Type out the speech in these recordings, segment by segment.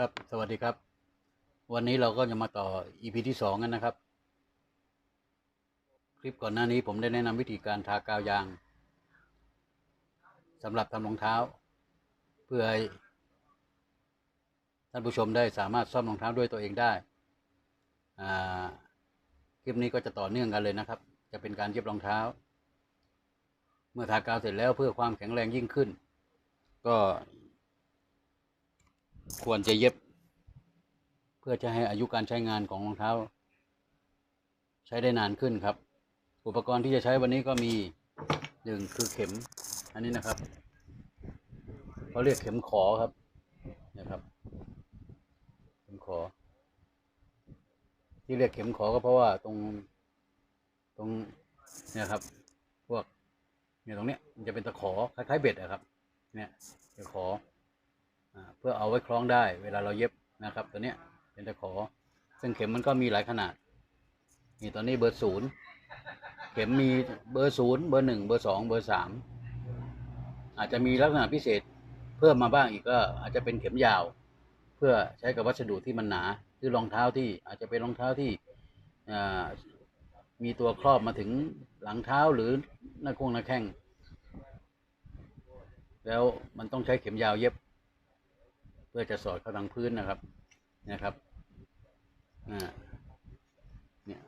ครับ สวัสดีครับ วันนี้เราก็จะมาต่อ EP ที่สองกันนะครับ คลิปก่อนหน้านี้ผมได้แนะนำวิธีการทากาวยางสำหรับทำรองเท้า เพื่อให้ท่านผู้ชมได้สามารถซ่อมรองเท้าด้วยตัวเองได้ คลิปนี้ก็จะต่อเนื่องกันเลยนะครับ จะเป็นการเย็บรองเท้า เมื่อทากาวเสร็จแล้วเพื่อความแข็งแรงยิ่งขึ้น ก็ ควรจะเย็บ เพื่อจะให้อายุการใช้งานของรองเท้า ใช้ได้นานขึ้นครับ อุปกรณ์ที่จะใช้วันนี้ก็มีหนึ่งคือเข็ม อันนี้นะครับเขาเรียกเข็มขอครับนะครับ เข็มขอ ที่เรียกเข็มขอก็เพราะว่าตรงตรงเนี่ยครับ พวกเนี่ยตรงเนี้ยมันจะเป็นตะขอคล้ายๆเบ็ดอะครับ เนี่ยตะขอ เพื่อเอาไว้คล้องได้เวลาเราเย็บนะครับ ตัวเนี้ยเป็นตะขอ ซึ่งเข็มมันก็มีหลายขนาดนี่ตอนนี้เบอร์ศูนย์เข็มมีเบอร์ศูนย์เบอร์หนึ่งเบอร์สองเบอร์สามอาจจะมีลักษณะพิเศษเพิ่มมาบ้างอีกก็อาจจะเป็นเข็มยาว เพื่อใช้กับวัสดุที่มันหนาหรือรองเท้าที่อาจจะเป็นรองเท้าที่มีตัวครอบมาถึงหลังเท้าหรือหน้าโค้งหน้าแข้งแล้วมันต้องใช้เข็มยาวเย็บ พื่อจะสอดเข้าทางพื้นนะครับนะครับอ่าเนี่ย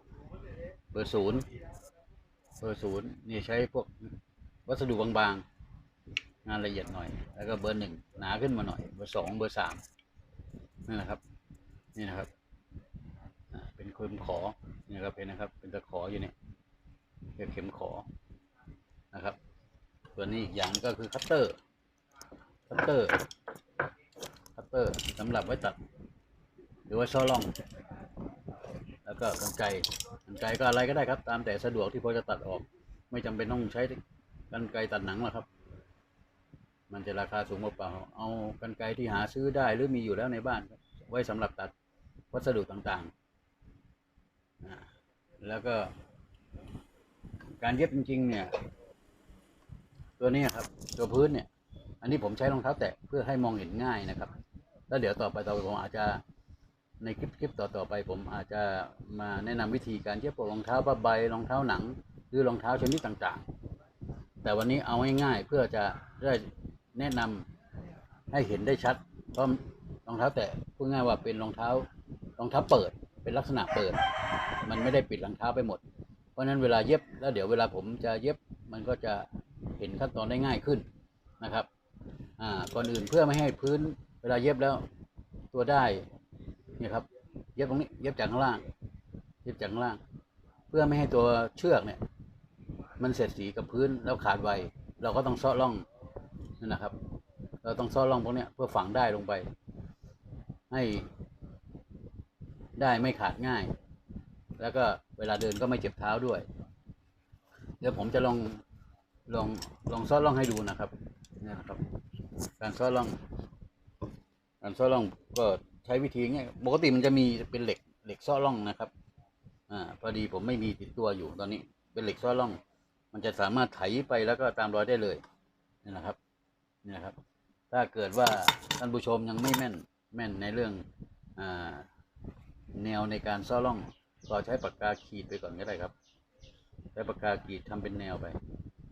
เบอร์ศูนย์เบอร์ศูนย์นี่ใช้พวกวัสดุบางๆ งานละเอียดหน่อย แล้วก็เบอร์หนึ่งหนาขึ้นมาหน่อย เบอร์สองเบอร์สามนี่นะครับ นี่นะครับอ่าเป็นเข็มขอนี่นะครับเป็นนะครับ เป็นตะขออยู่เนี่ยเรียกเข็มขอนะครับตัวนี้อีกอย่างก็คือคัตเตอร์คัตเตอร์ เตอร์สำหรับไว้ตัด หรือว่าซ่อร่อง แล้วก็กรรไกรกรรไกรก็อะไรก็ได้ครับ ตามแต่สะดวกที่พอจะตัดออก ไม่จำเป็นต้องใช้กรรไกรตัดหนังหรอกครับ มันจะราคาสูงเปล่าเอากรรไกรที่หาซื้อได้หรือมีอยู่แล้วในบ้านไว้สำหรับตัดวัสดุต่างๆ แล้วก็ การเย็บจริง ๆ เนี่ย ตัวนี้ครับ ตัวพื้นเนี่ย อันนี้ผมใช้รองเท้าแตะเพื่อให้มองเห็นง่ายนะครับ แล้วเดี๋ยวต่อไปต่อไปผมอาจจะในคลิปคลิปต่อต่อไป ผมอาจจะมาแนะนำวิธีการเย็บพวกรองเท้าผ้าใบรองเท้าหนัง หรือรองเท้าชนิดต่างๆ แต่วันนี้เอาง่ายๆเพื่อจะได้แนะนำให้เห็นได้ชัดเพราะรองเท้าแตะพูดง่ายว่าเป็นรองเท้ารองเท้าเปิดเป็นลักษณะเปิด มันไม่ได้ปิดรองเท้าไปหมด เพราะฉะนั้นเวลาเย็บแล้วเดี๋ยวเวลาผมจะเย็บมันก็จะเห็นขั้นตอนได้ง่ายขึ้นนะครับอ่าก่อนอื่นเพื่อไม่ให้พื้น เวลาเย็บแล้ว ตัวได้เนี่ยครับ เย็บตรงนี้เย็บจากข้างล่าง เย็บจากข้างล่าง เพื่อไม่ให้ตัวเชือกเนี่ย มันเสียดสีกับพื้นแล้วขาดไวเราก็ต้องซาะร่องนั่นนะครับ เราต้องซาะร่องพวกนี้เพื่อฝังได้ลงไป ให้ได้ไม่ขาดง่าย แล้วก็เวลาเดินก็ไม่เจ็บเท้าด้วย เดี๋ยวผมจะลองลองลองซาะร่องให้ดูนะครับนี่นะครับ การซ้อล่อง การซ้อล่องก็ใช้วิธีง่ายปกติมันจะมีเป็นเหล็กเหล็กซ้อล่องนะครับ อ่าพอดีผมไม่มีติดตัวอยู่ตอนนี้ เป็นเหล็กซ้อล่อง มันจะสามารถไถไปแล้วก็ตามรอยได้เลยนี่นะครับนี่นะครับ ถ้าเกิดว่าท่านผู้ชมยังไม่แม่นแม่นในเรื่องอ่าแนวในการซ้อล่องก็ใช้ปากกาขีดไปก่อนก็ได้ครับ ใช้ปากกาขีดทำเป็นแนวไป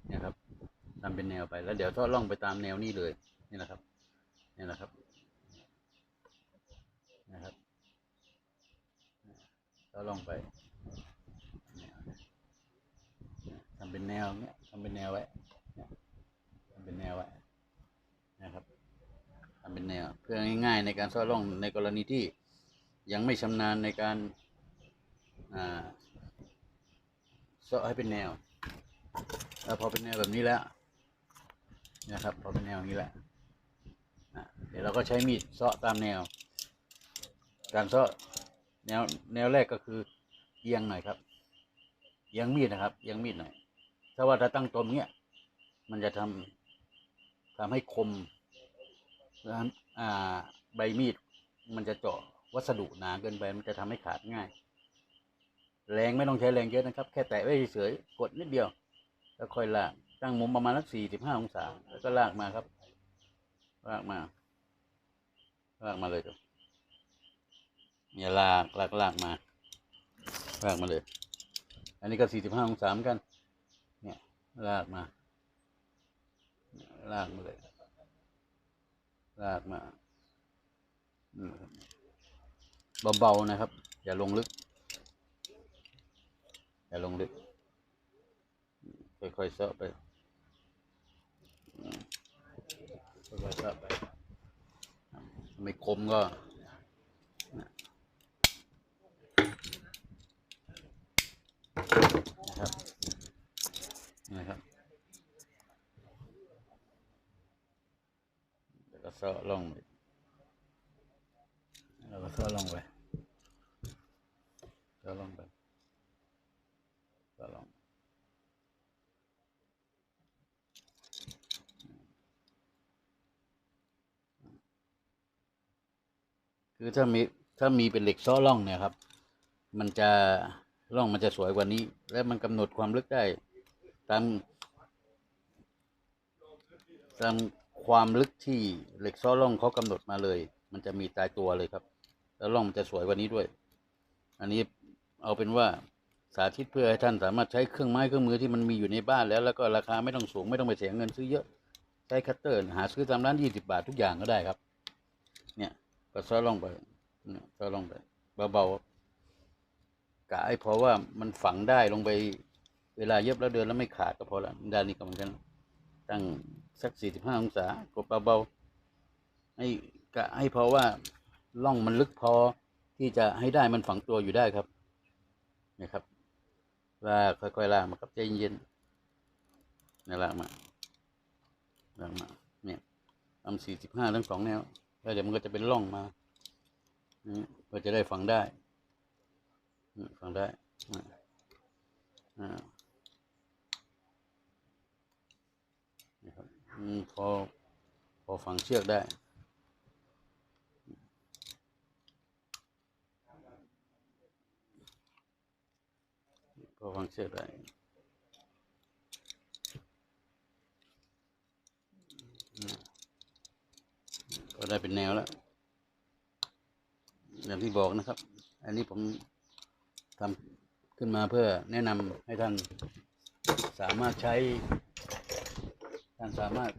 เนี่ยครับทำเป็นแนวไปแล้วเดี๋ยวทอล่องไปตามแนวนี้เลยนี่นะครับนี่นะครับ ทอดล่องไปทำเป็นแนวเนี้ยทำเป็นแนวไว้ทำเป็นแนวไว้นะครับทำเป็นแนวเพื่อง่ายๆในการทอล่องในกรณีที่ยังไม่ชำนาญในการอ่าเซาะให้เป็นแนวแล้วพอเป็นแนวแบบนี้แล้วนะครับ พอเป็นแนวนี้แหละเดี๋ยวเราก็ใช้มีดเซาะตามแนว การเซาะ แนวแนวแรกก็คือเอียงหน่อยครับเอียงมีดนะครับเอียงมีดหน่อยถ้าว่าถ้าตั้งตรงเนี้ยมันจะทำทำให้คมแล้วอ่าใบมีดมันจะเจาะวัสดุหนาเกินไปมันจะทำให้ขาดง่าย แรงไม่ต้องใช้แรงเยอะนะครับ แค่แตะไว้เฉยๆกดนิดเดียว แล้วค่อยลากตั้งมุมประมาณสักสี่สิบห้าองศาแล้วก็ลากมาครับ ลากมา ลากมาเลยครับ เนี่ยลากลากลากมาลากมาเลย อันนี้ก็สี่สิบห้าองศาเหมือนกัน เนี่ยลากมาลากมาเลยลากมาอืมเบาๆนะครับ อย่าลงลึก อย่าลงลึก ค่อยๆเซาะไปค่อยๆเซาะไปไม่คมก็นะครับนะครับแล้วก็เซาะลงไปแล้วก็เซาะลงไปเซาะลงไปเซาะลงคือถ้ามีถ้ามีเป็นเหล็กซ้อร่องเนี่ยครับ มันจะร่องมันจะสวยกว่านี้ และมันกำหนดความลึกได้ ตามตาม ความลึกที่เหล็กซ้อร่องเขากำหนดมาเลย มันจะมีตายตัวเลยครับ แล้วร่องมันจะสวยกว่านี้ด้วย อันนี้เอาเป็นว่าสาธิตเพื่อให้ท่านสามารถใช้เครื่องไม้เครื่องมือที่มันมีอยู่ในบ้านแล้ว แล้วก็ราคาไม่ต้องสูงไม่ต้องไปเสียเงินซื้อเยอะใช้คัตเตอร์หาซื้อตามร้านยี่สิบาททุกอย่างก็ได้ครับ เนี่ยก็ซ้อล่องไปเนี่ยซ้อล่องไปเบาๆกะให้พอว่ามันฝังได้ลงไปเวลาเย็บแล้วเดินแล้วไม่ขาดก็พอละด้านนี้ก็เหมือนกันตั้ง สักสี่สิบห้าองศากดเบาๆให้กะให้พอว่าล่องมันลึกพอที่จะให้ได้มันฝังตัวอยู่ได้ครับนะครับลากค่อยๆลากมาครับใจเย็นๆนี่ลากมาลากมาเนี่ยทำสี่สิบห้าทั้งสองแนวแล้วเดี๋ยวมันก็จะเป็นร่องมาเพื่อจะได้ฟังได้อืมฟังได้อ่าอ่านี่ ครับอืมพอพอฝังเชือกได้พอฝังเชือกได้อืมก็ได้เป็นแนวแล้วอย่างที่บอกนะครับ อันนี้ผมทำขึ้นมาเพื่อแนะนำให้ท่านสามารถใช้ ท่านสามารถ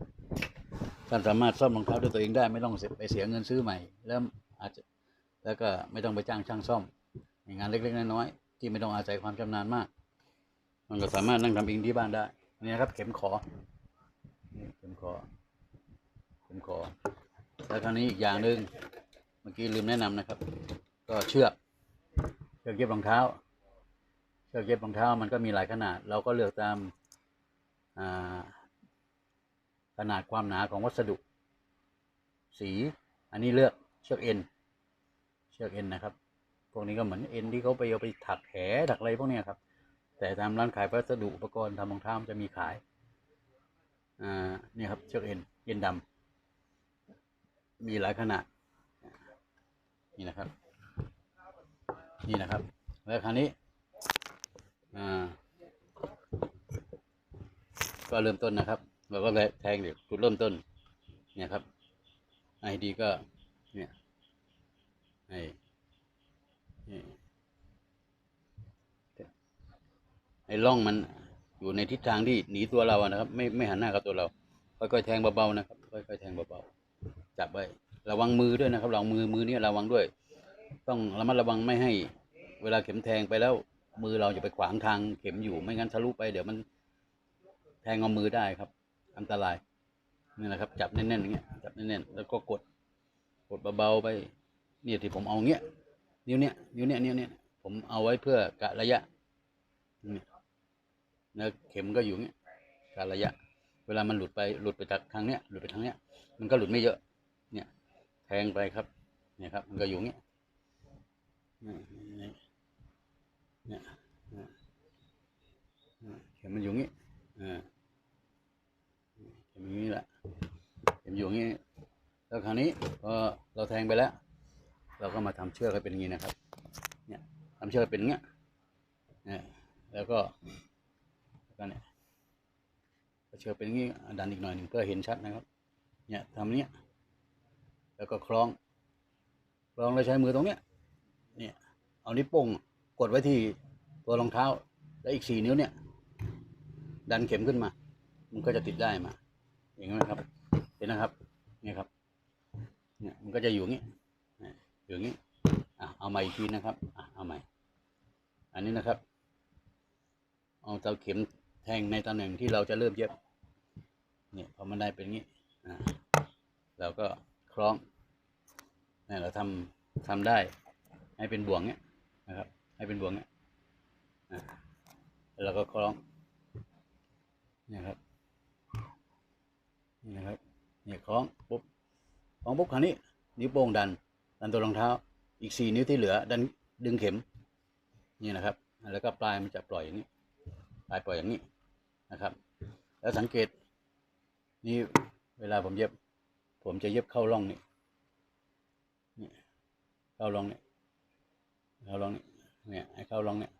ท่านสามารถซ่อมรองเท้าด้วยตัวเองได้ไม่ต้องไปเสียเงินซื้อใหม่ แล้วอาจจะแล้วก็ไม่ต้องไปจ้างช่างซ่อมงานเล็กๆน้อยๆที่ไม่ต้องอาศัยความชำนาญมาก มันก็สามารถนั่งทำเองที่บ้านได้นี่นะครับ เข็มขอเข็มขอเข็มขอแล้วคราวนี้อีกอย่างหนึ่งเมื่อกี้ลืมแนะนำนะครับ ก็เชือกเชือกเย็บรองเท้าเชือกเย็บรองเท้ามันก็มีหลายขนาด เราก็เลือกตามอ่า ขนาดความหนาของวัสดุ สีอันนี้เลือกเชือกเอ็นเชือกเอ็นนะครับ พวกนี้ก็เหมือนเอ็นที่เขาไปเอาไปถักแหถักอะไรพวกนี้ครับ แต่ตามร้านขายวัสดุอุปกรณ์ทำรองเท้ามันจะมีขายอ่าเนี่ยครับเชือกเอ็นเอ็นดำมีหลายขนาดนี่นะครับนี่นะครับ แล้วคราวนี้อ่าก็เริ่มต้นนะครับ เราก็เลยแทงเด็กจุดเริ่มต้น เนี่ยครับไอดีก็ เนี่ยไอไอ้ร่องมันอยู่ในทิศทางที่หนีตัวเราอะนะครับ ไม่ไม่หันหน้ากับตัวเรา ค่อยๆแทงเบาๆนะครับ ค่อยๆแทงเบาๆจับไว้ระวังมือด้วยนะครับระวังมือมือเนี่ยระวังด้วย ต้องระมัดระวังไม่ให้ เวลาเข็มแทงไปแล้ว มือเราอย่าไปขวางทางเข็มอยู่ไม่งั้นทะลุไปเดี๋ยวมันแทงเอามือได้ครับ อันตรายนี่นะครับ จับแน่นๆอย่างเงี้ยจับแน่นๆแล้วก็กดกดเบาๆไปเนี่ยที่ผมเอาเงี้ยนิ้วเนี้ยนิ้วเนี้ยนิ้วเนี้ยผมเอาไว้เพื่อกะระยะเนี่ยเข็มก็อยู่เงี้ยกะระยะ เวลามันหลุดไปหลุดไปจากทางเนี้ยหลุดไปทางเนี้ย มันก็หลุดไม่เยอะ เนี่ยแทงไปครับ เนี่ยครับ มันก็อยู่เงี้ยเนี่ยเข็มมันอยู่เงี้อ่า อยู่นี่แหละเข็มอยู่งี้แล้วคราวนี้พอเราแทงไปแล้ว เราก็มาทำเชือกให้เป็นอย่างนี้นะครับ เนี่ยทำเชือกเป็นอย่างเงี้ยเนี่ยแล้วก็แล้วก็เนี่ยเชือกเป็นอย่างนี้ดันอีกหน่อยหนึ่งเพื่อเห็นชัดนะครับ เนี่ยทำเนี้ยแล้วก็คล้องคล้องแล้วใช้มือตรงเนี้ยเนี่ยเอานิ้วโป้งกดไว้ที่ตัวรองเท้า แล้วอีกสี่นิ้วเนี่ย ดันเข็มขึ้นมา มันก็จะติดได้มา อย่างนี้นะครับ เห็นนะครับ นี่ครับ เนี่ยมันก็จะอยู่งนี้อยู่งนี้อะเอาใหม่อีกทีนะครับอะเอาใหม่ อันนี้นะครับ เอาเตาเข็มแทงในตำแหน่งที่เราจะเริ่มเย็บ เนี่ยพอมันได้เป็นงนี้เราก็คล้องเนี่ยเราทำทำได้ ให้เป็นบ่วงเนี้ยนะครับ ให้เป็นบ่วงเนี้ยแล้วเราก็คล้อง เนี่ยครับ นี่นะครับเนี่ยคล้องปุ๊บคล้องปุ๊บคราวนี้ นิ้วโป้งดัน ดันตัวรองเท้า อีกสี่นิ้วที่เหลือ ดันดึงเข็ม นี่นะครับ แล้วก็ปลายมันจะปล่อยอย่างนี้ปลายปล่อยอย่างนี้นะครับ แล้วสังเกต นี่เวลาผมเย็บ ผมจะเย็บเข้าร่องนี่นี่เข้าร่องนี่เข้าร่องนี่เนี่ยให้เข้าร่องเนี่ย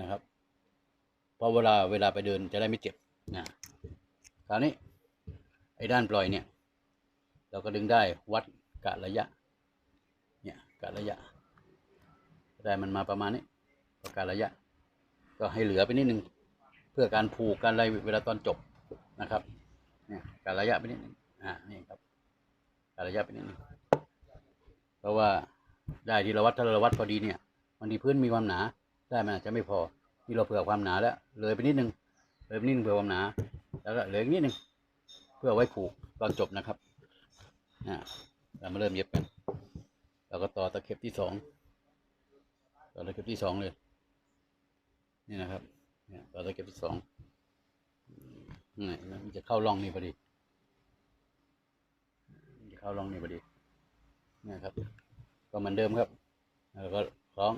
นะครับเพราะเวลาเวลาไปเดินจะได้ไม่เจ็บนะคราวนี้ ไอ้ด้านปล่อยเนี่ย เราก็ดึงได้วัดกะระยะ เนี่ยกะระยะ ได้มันมาประมาณนี้ประกาศระยะ ก็ให้เหลือไปนิดนึง เพื่อการผูกการอะไรเวลาตอนจบนะครับ เนี่ยการระยะไปนิดนึงอ่านี่ครับ การระยะไปนิดนึงเพราะว่าได้ที่เราวัดถ้าเราวัดพอดีเนี่ยบางทีพื้นมีความหนาได้มันอาจจะไม่พอที่เราเผื่อความหนาแล้วเลยไปนิดนึงเลยไปนิดนึงเผื่อความหนา แล้วก็เลืออีกนิดนึง เพื่อไว้ผูกตอนจบนะครับอ่เรามาเริ่มเย็บกันเราก็ต่อตะเข็บที่สองต่อตะเข็บที่สองเลย นี่นะครับเนี่ยต่อตะเข็บที่สองนี่มันจะเข้าร่องนี่พอดีจะเข้าร่องนี่พอดีนี่ครับ ก็เหมือนเดิมครับแล้วก็คล้อง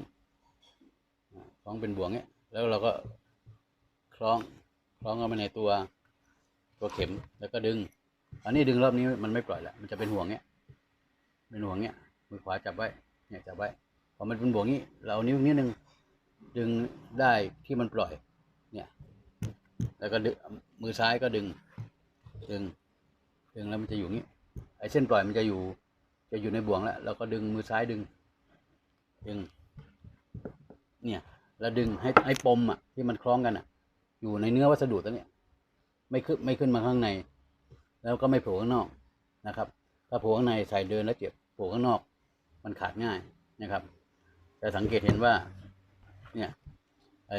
คล้องเป็นบ่วงเนี้ยแล้วเราก็คล้องคล้องเข้ามาในตัว ตัวเข็มแล้วก็ดึง อันนี้ดึงรอบนี้มันไม่ปล่อยละมันจะเป็นห่วงเนี้ยเป็นห่วงเนี้ยมือขวาจับไว้เนี่ยจับไว้พอมันเป็นบ่วงนี้ เราเอานิ้วนิดนึงดึงได้ที่มันปล่อย เนี่ย แล้วก็ดึงมือซ้ายก็ดึง ดึง ดึงแล้วมันจะอยู่งนี้ไอ้เส้นปล่อยมันจะอยู่ จะอยู่ในบ่วงแล้วเราก็ดึงมือซ้ายดึง ดึง เนี่ยแล้วดึงให้ให้ปมอะที่มันคล้องกันอะ อยู่ในเนื้อวัสดุตัวเนี้ย ไม่ขึ้นไม่ขึ้นมาข้างใน แล้วก็ไม่โผล่ข้างนอกนะครับ ถ้าโผล่ข้างในใส่เดินแล้วเจ็บโผล่ข้างนอก มันขาดง่ายนะครับ แต่สังเกตเห็นว่า เนี่ยไอ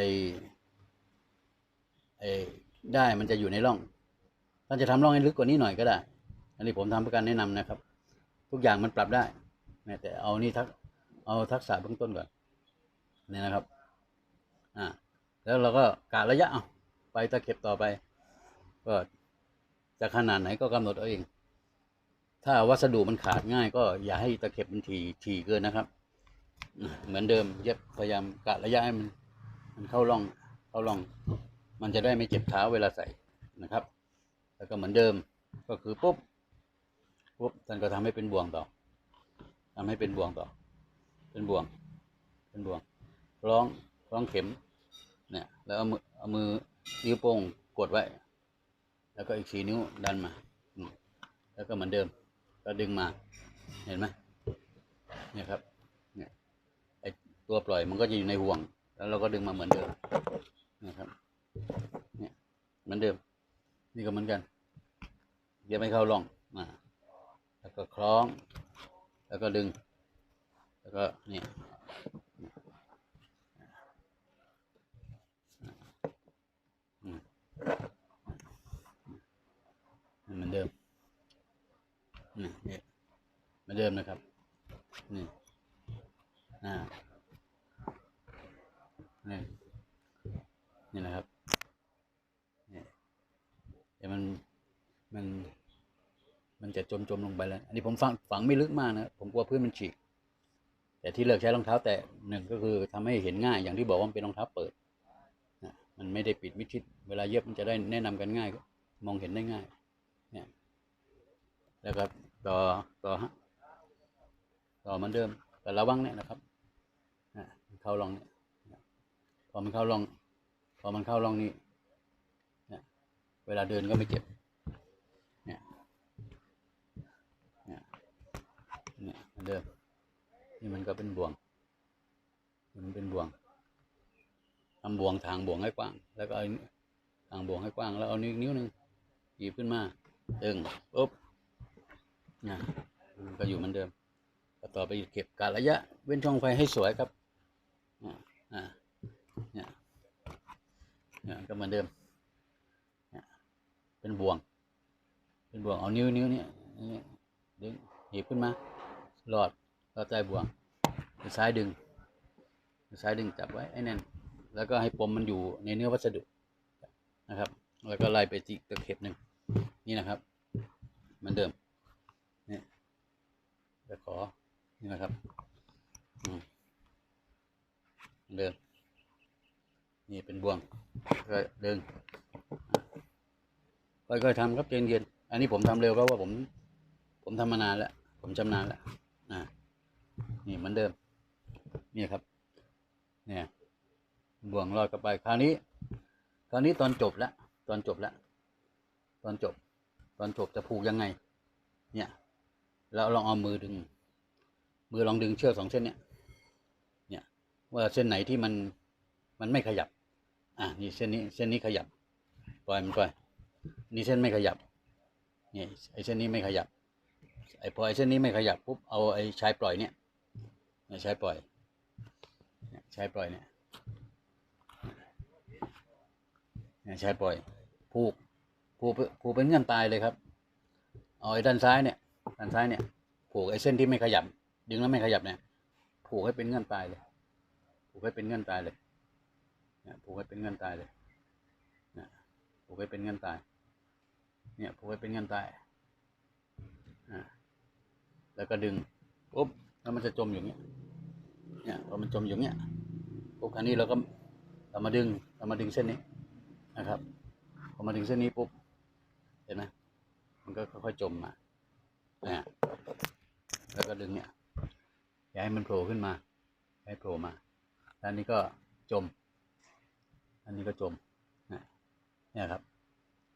ไอ้ได้มันจะอยู่ในร่องท่านจะทำร่องให้ลึกกว่านี้หน่อยก็ได้ อันนี้ผมทำเพื่อการแนะนำนะครับ ทุกอย่างมันปรับได้นะแต่เอานี่ทักเอาทักษะเบื้องต้นก่อนนี่นะครับ อ่า แล้วเราก็กะระยะเอาไปตะเข็บต่อไป ก็จะขนาดไหนก็กำหนดเอาเอง ถ้าวัสดุมันขาดง่าย ก็อย่าให้ตะเข็บมันถี่ถี่เกินนะครับ เหมือนเดิมเย็บพยายามกะระยะให้มัน มันเข้าร่องเข้าร่อง มันจะได้ไม่เจ็บเท้าเวลาใส่นะครับ แล้วก็เหมือนเดิมก็คือปุ๊บปุ๊บท่านก็ทำให้เป็นบ่วงต่อทำให้เป็นบ่วงต่อ เป็นบ่วง เป็นบ่วงคล้องคล้องเข็มเนี่ยแล้วเอามือเอามือนิ้วโป้งกดไว้ แล้วก็อีกสีนิ้วดันมา แล้วก็เหมือนเดิม ก็ดึงมา เห็นไหมเนี่ยครับ เนี่ย ไอตัวปล่อยมันก็จะอยู่ในห่วง แล้วเราก็ดึงมาเหมือนเดิม นะครับ เนี่ย เหมือนเดิม นี่ก็เหมือนกันเดี๋ยวไม่เข้าร่องมาแล้วก็คล้อง แล้วก็ดึง แล้วก็เนี่ยอืม เหมือนเดิมนี่เนี่ยเหมือนเดิมนะครับ นี่อ่านี่นี่นะครับเนี่ยแต่มันมันมันจะจมจมลงไปแล้ว อันนี้ผมฝังฝังไม่ลึกมากนะผมกลัวพื้นมันฉีก แต่ที่เลือกใช้รองเท้าแต่หนึ่งก็คือทำให้เห็นง่าย อย่างที่บอกว่าเป็นรองเท้าเปิดนะมันไม่ได้ปิดมิดชิด เวลาเย็บมันจะได้แนะนำกันง่าย มองเห็นได้ง่าย แล้วก็ต่อต่อฮะต่อเหมือนเดิมแต่ระวังเนี่ยนะครับนะเข้าร่องเนี่ยพอมันเข้าร่อง พอมันเข้าร่องนี้เนี่ยเวลาเดินก็ไม่เจ็บเนี่ยเนี่ยเนี่ยเหมือนเดิมนี่มันก็เป็นบ่วง มันเป็นบ่วงทำบ่วงทางบ่วงให้กว้าง แล้วก็เอาทางบ่วงให้กว้างแล้วเอานิ้วนิ้วหนึ่งหยิบขึ้นมาดึงปุ๊บ นะมันก็อยู่เหมือนเดิมก็ต่อไปเก็บการระยะ เว้นช่องไฟให้สวยครับอ่าเนี่ยเนี่ยก็เหมือนเดิมเนี่ยเป็นบ่วง เป็นบ่วงเอานิ้วนิ้วเนี่ยนี่ดึงหยิบขึ้นมาหลอดหลอดใต้บ่วงซ้ายดึงซ้ายดึงจับไว้ไอ้แน่นแล้วก็ให้ปมมันอยู่ในเนื้อวัสดุนะครับ แล้วก็ไล่ไปจิกตะเข็บหนึ่งนี่นะครับเหมือนเดิม จะขอ นี่นะครับเดิมนี่เป็นบ่วงก็ดึงค่อยๆทำครับเย็นๆอันนี้ผมทำเร็วเพราะว่าผม ผมทำมานานแล้ว ผมชำนาญแล้วอ่านี่เหมือนเดิม นี่ครับ เนี่ยบ่วงรอดกลับไปคราวนี้ คราวนี้ตอนจบแล้ว ตอนจบแล้ว ตอนจบ ตอนจบจะผูกยังไง เนี่ย เราลองเอามือดึง มือลองดึงเชือกสองเส้นเนี่ยเนี่ยว่าเส้นไหนที่มันมันไม่ขยับ อะนี่เส้นนี้เส้นนี้ขยับปล่อยมันไปนี่เส้นไม่ขยับเนี่ยไอ้เส้นนี้ไม่ขยับไอ้พอไอ้เส้นนี้ไม่ขยับปุ๊บเอาไอ้ชายปล่อยเนี่ยเนี่ยชายปล่อยเนี่ยชายปล่อยเนี่ยเนี่ยชายปล่อยผูกผูกผูกเป็นเงื่อนตายเลยครับเอาไอ้ด้านซ้ายเนี่ย นซ้ายเนี่ยผูกไอ้เส้นที่ไม่ขยับ ดึงแล้วไม่ขยับเนี่ยผูกให้เป็นเงื่อนตายเลย ผูกให้เป็นเงื่อนตายเลยเนี่ยผูกให้เป็นเงื่อนตายเลยเนี่ยผูกให้เป็นเงื่อนตาย เนี่ยผูกให้เป็นเงื่อนตายอ่าแล้วก็ดึงปุ๊บแล้วมันจะจมอยู่เงี้ย เนี่ยพอมันจมอยู่เงี้ยปุ๊บคราวนี้เราก็เรามาดึงเรามาดึงเส้นนี้นะครับ พอมาดึงเส้นนี้ปุ๊บ เห็นไหมมันก็ค่อยๆจมมา นี่ยแล้วก็ดึงเนี่ยอย่าให้มันโผล่ขึ้นมา ให้โผล่มาแล้วนนี้ก็จม อันนี้ก็จมนะเนี่ยครับ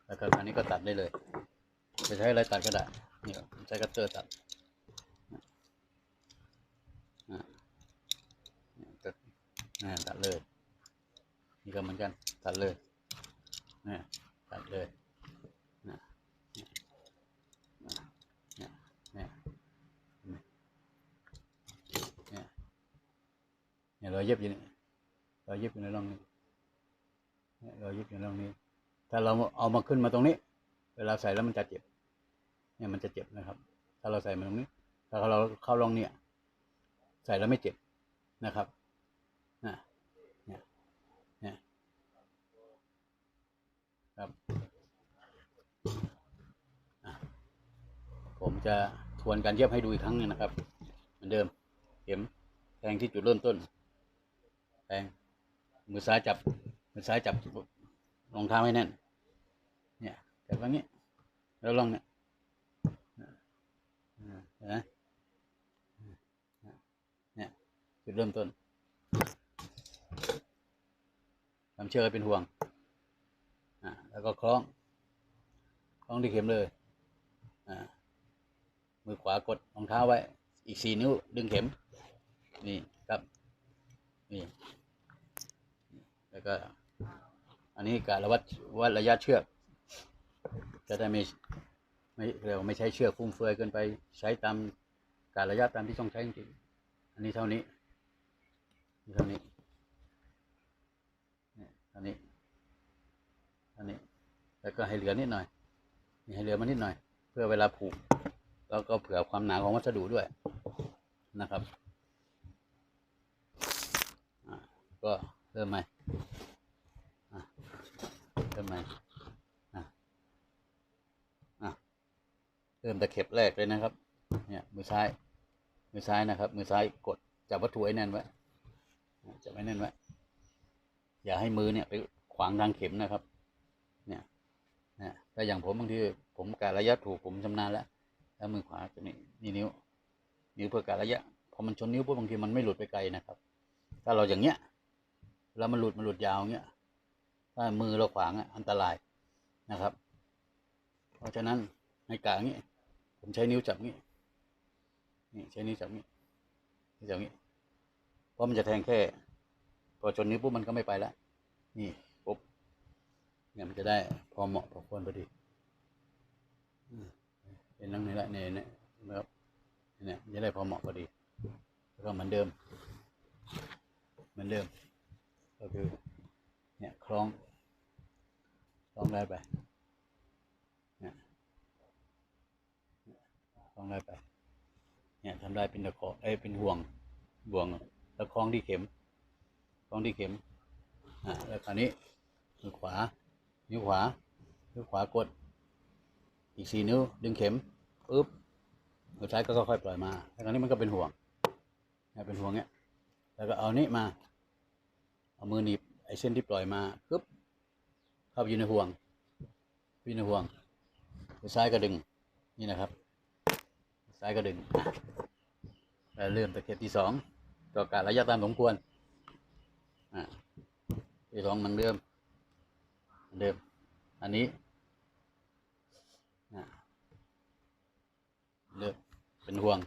แล้วก็อันนี้ก็ตัดได้เลยจะใช้อะไรตัดก็ได้เนี่ยใช้คัตเตอร์ตัดนี่ตัดตัดเลย นี่ก็เหมือนกัน ตัดเลยนี่ยตัดเลยนะเนี่ยเนี่ยเนี่ยเนี่ย เนี่ยรอยเย็บอยู่นี่รอยเย็บอยู่ในร่องนี้เนี่ยรอยเย็บอยู่ในร่องนี้ ถ้าเราเอามาขึ้นมาตรงนี้ เวลาใส่แล้วมันจะเจ็บ เนี่ยมันจะเจ็บนะครับ ถ้าเราใส่มาตรงนี้ ถ้าเราเข้าร่องเนี่ย ใส่แล้วไม่เจ็บนะครับนะเนี่ยเนี่ยครับผมจะทวนการเย็บให้ดูอีกครั้งหนึงนะครับ เหมือนเดิม เข็มแทงที่จุดเริ่มต้น แทงมือซ้ายจับ มือซ้ายจับรองเท้าให้แน่น เนี่ยจับแบบนี้ แล้วลองเนี่ยเห็นไหมเนี่ยจุดเริ่มต้นทำเชือกให้เป็นห่วง อ่า แล้วก็คล้อง คล้องที่เข็มเลย อ่า มือขวากดรองเท้าไว้ อีกสี่นิ้ว ดึงเข็ม นี่ครับ นี่ แล้วก็ อันนี้การวัดวัดระยะเชือก จะได้ไม่ไม่เรียกว่าไม่ใช้เชือกฟุ่มเฟือยเกินไปใช้ตามการระยะตามที่ต้องใช้จริงอันนี้เท่านี้เท่านี้เท่านี้เท่านี้แล้วก็ให้เหลือนิดหน่อยให้เหลือมานิดหน่อย เพื่อเวลาผูกแล้วก็เผื่อความหนาของวัสดุด้วยนะครับก็เริ่มใหม่ เริ่มใหม่อะอะเริ่มตะเข็บแรกเลยนะครับ เนี่ย มือซ้าย มือซ้ายนะครับ มือซ้ายกดจับวัตถุไว้แน่นไว้จับไว้แน่นไว้อย่าให้มือเนี่ยไปขวางทางเข็มนะครับ เนี่ยนะแต่อย่างผมบางทีผมการระยะถูกผมชำนาญแล้ว แล้วมือขวาจะนี่นี่นิ้ว นิ้วเพื่อการระยะพอมันชนนิ้วปุ๊บบางทีมันไม่หลุดไปไกลนะครับ ถ้าเราอย่างเงี้ยแล้วมันหลุดมันหลุดยาวเงี้ย ถ้ามือเราขวางอะอันตรายนะครับ เพราะฉะนั้นในกลางนี้ผมใช้นิ้วจับงี้นี่ใช้นิ้วจับงี้นิ้วจับงี้เพราะมันจะแทงแค่ พอชนนิ้วปุ๊บมันก็ไม่ไปแล้วนี่ปุ๊บเนี่ยมันจะได้พอเหมาะพอควรพอดีอืมเป็นลังนี้แหละเนี่ยเนี่ยนะครับเนี่ยจะได้พอเหมาะพอดีแล้วก็เหมือนเดิม เหมือนเดิมก็คือเนี่ยคล้อง ล้องได้ไปเนี่ยคล้องได้ไป เนี่ยทำได้เป็นตะขอเอ้ยเป็นห่วงบ่วงแล้วคล้องที่เข็มคล้องที่เข็มอ่าแล้วคราวนี้มือขวา นิ้วขวา นิ้วขวากด อีกสี่นิ้ว ดึงเข็มปึ๊บมือซ้ายก็ค่อยๆปล่อยมาแล้วคราวนี้มันก็เป็นห่วงเนี่ยเป็นห่วงเนี้ยแล้วก็เอานี้มา เอามือหนีบไอ้เส้นที่ปล่อยมาปึ๊บ เข้าไปอยู่ในห่วงอยู่ในห่วงมือซ้ายก็ดึง นี่นะครับ ซ้ายก็ดึงแล้วเริ่มตะเข็บที่สองต่อการระยะตามสมควรอ่าที่สองเหมันเดิมเหมือนเดิม อันนี้เริ่มเป็นห่วง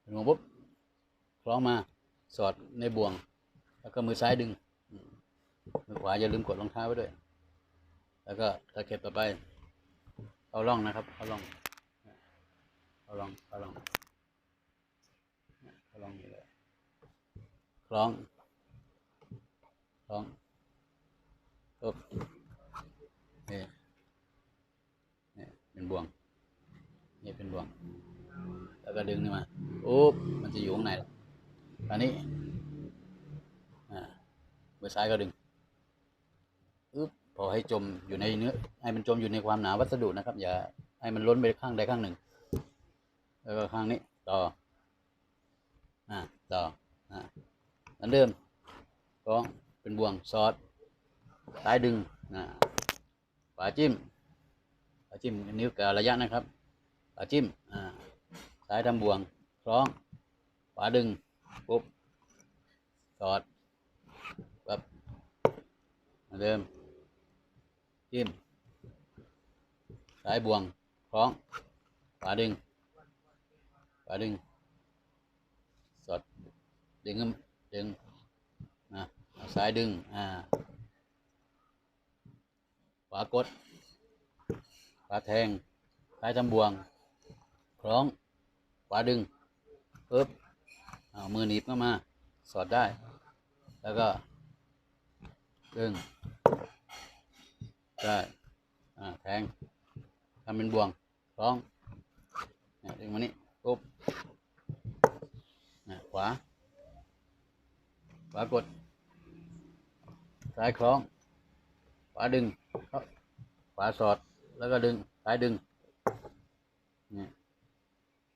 เป็นห่วงปุ๊บคล้องมาสอดในบ่วง แล้วก็มือซ้ายดึงมือขวาอย่าลืมกดรองเท้าไว้ด้วย แล้วก็ตะเข็บต่อไป เอาล่องนะครับเอาล่องเอาลองเอาลองเอาลองนี่เลยคล้องคล้องปุ๊บนี่นี่เป็นบ่วงนี่เป็นบ่วง แล้วก็ดึงนี่มาปุ๊บมันจะอยู่ข้างในแล้วตอนนี้อ่ามือซ้ายก็ดึง พอให้จมอยู่ในเนื้อให้มันจมอยู่ในความหนาวัสดุนะครับ อย่าให้มันล้นไปข้างใดข้างหนึ่ง แล้วก็ข้างนี้ต่ออ่าต่ออ่าเหมือนเดิมกล้องเป็นบ่วงสอดซ้ายดึงอ่าขวาจิ้มขวาจิ้มนิ้วการะยะนะครับขวาจิ้มอ่าซ้ายทำบ่วงคล้องขวาดึงปุ๊บสอดปั๊บเหมือนเดิม จิ้มซ้ายบ่วงคล้องขวาดึงขวาดึง สอดดึงดึงนะเอาซ้ายดึง อ่าขวากดขวาแทงซ้ายทำบวงคล้องขวาดึงปึ๊บเอามือหนีบเข้ามา สอดได้ แล้วก็ดึง ได้ อ่า แทงทำเป็นบวงคล้องเนี่ยดึงมานี่ปุ๊บนะขวา ขวากด ซ้ายคล้อง ขวาดึงเข้าขวาสอด แล้วก็ดึง ซ้ายดึงเนี่ย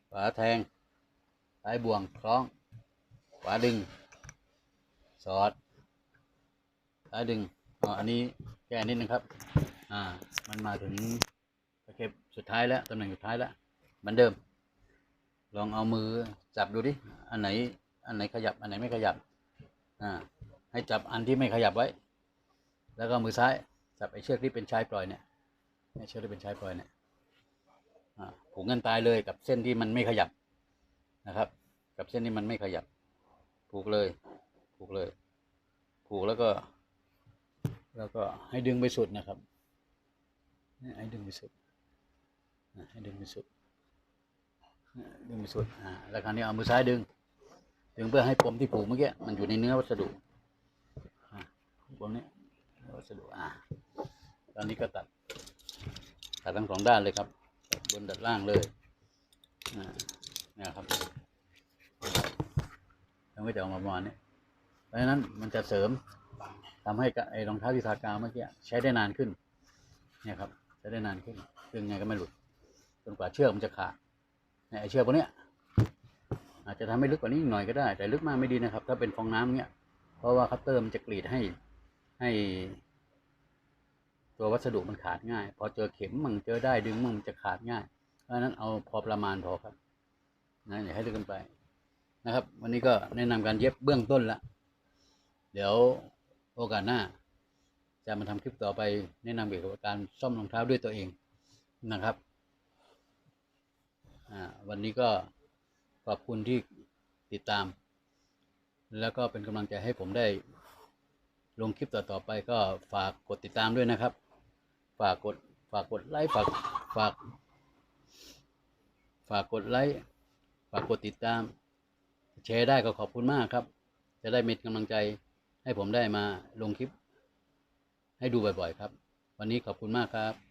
ขวาแทง ซ้ายบ่วงคล้อง ขวาดึง สอด ซ้ายดึง อ๋ออันนี้แก้นิดนึงครับ อ่า มันมาถึงตะเข็บสุดท้ายแล้วตำแหน่งสุดท้ายแล้วเหมือนเดิม ลองเอามือจับดูดิ อันไหน อันไหนขยับ อันไหนไม่ขยับ อ่า ให้จับอันที่ไม่ขยับไว้ แล้วก็มือซ้ายจับไอ้เชือกที่เป็นชายปล่อยเนี่ยไอ้เชือกที่เป็นชายปล่อยเนี่ยอ่าผูกเงินตายเลยกับเส้นที่มันไม่ขยับนะครับ กับเส้นที่มันไม่ขยับ ผูกเลย ผูกเลย ผูกแล้วก็ แล้วก็ให้ดึงไปสุดนะครับ ให้ดึงไปสุด ให้ดึงไปสุด ดึงไปสุด อ่า แล้วคราวนี้เอามือซ้ายดึง ดึงเพื่อให้ปมที่ผูกเมื่อกี้มันอยู่ในเนื้อวัสดุปมนี้เนื้อวัสดุ อ่า ตอนนี้ก็ตัด ตัดทั้งสองด้านเลยครับ บนตัดล่างเลย อ่าเนี่ยครับยังไม่จะออกมาประมาณนี้เพราะฉะนั้นมันจะเสริม ทำให้ไอ้รองเท้าที่ทากาวเมื่อกี้ใช้ได้นานขึ้น เนี่ยครับใช้ได้นานขึ้นดึงไงก็ไม่หลุดจนกว่าเชือกมันจะขาดเนี่ยไอ้เชือกพวกเนี้ยอาจจะทำให้ลึกกว่านี้หน่อยก็ได้ แต่ลึกมากไม่ดีนะครับ ถ้าเป็นฟองน้ำเนี้ยเพราะว่าคัตเตอร์มันจะกรีดให้ให้ตัววัสดุมันขาดง่าย พอเจอเข็มมั่งเจอได้ดึงมั่งมันจะขาดง่าย เพราะฉะนั้นเอาพอประมาณพอครับนะอย่าให้ลึกเกินไปนะครับ วันนี้ก็แนะนำการเย็บเบื้องต้นละเดี๋ยว โอกาสหน้า จะมาทำคลิปต่อไปแนะนำเกี่ยวกับการซ่อมรองเท้าด้วยตัวเองนะครับวันนี้ก็ขอบคุณที่ติดตาม แล้วก็เป็นกำลังใจให้ผมได้ลงคลิปต่อๆไปก็ฝากกดติดตามด้วยนะครับ ฝากกดฝากกดไลค์ฝากฝากฝากกดไลค์ฝากกดติดตาม แชร์ได้ก็ขอบคุณมากครับ จะได้มีกำลังใจ ให้ผมได้มาลงคลิปให้ดูบ่อยๆครับ วันนี้ขอบคุณมากครับ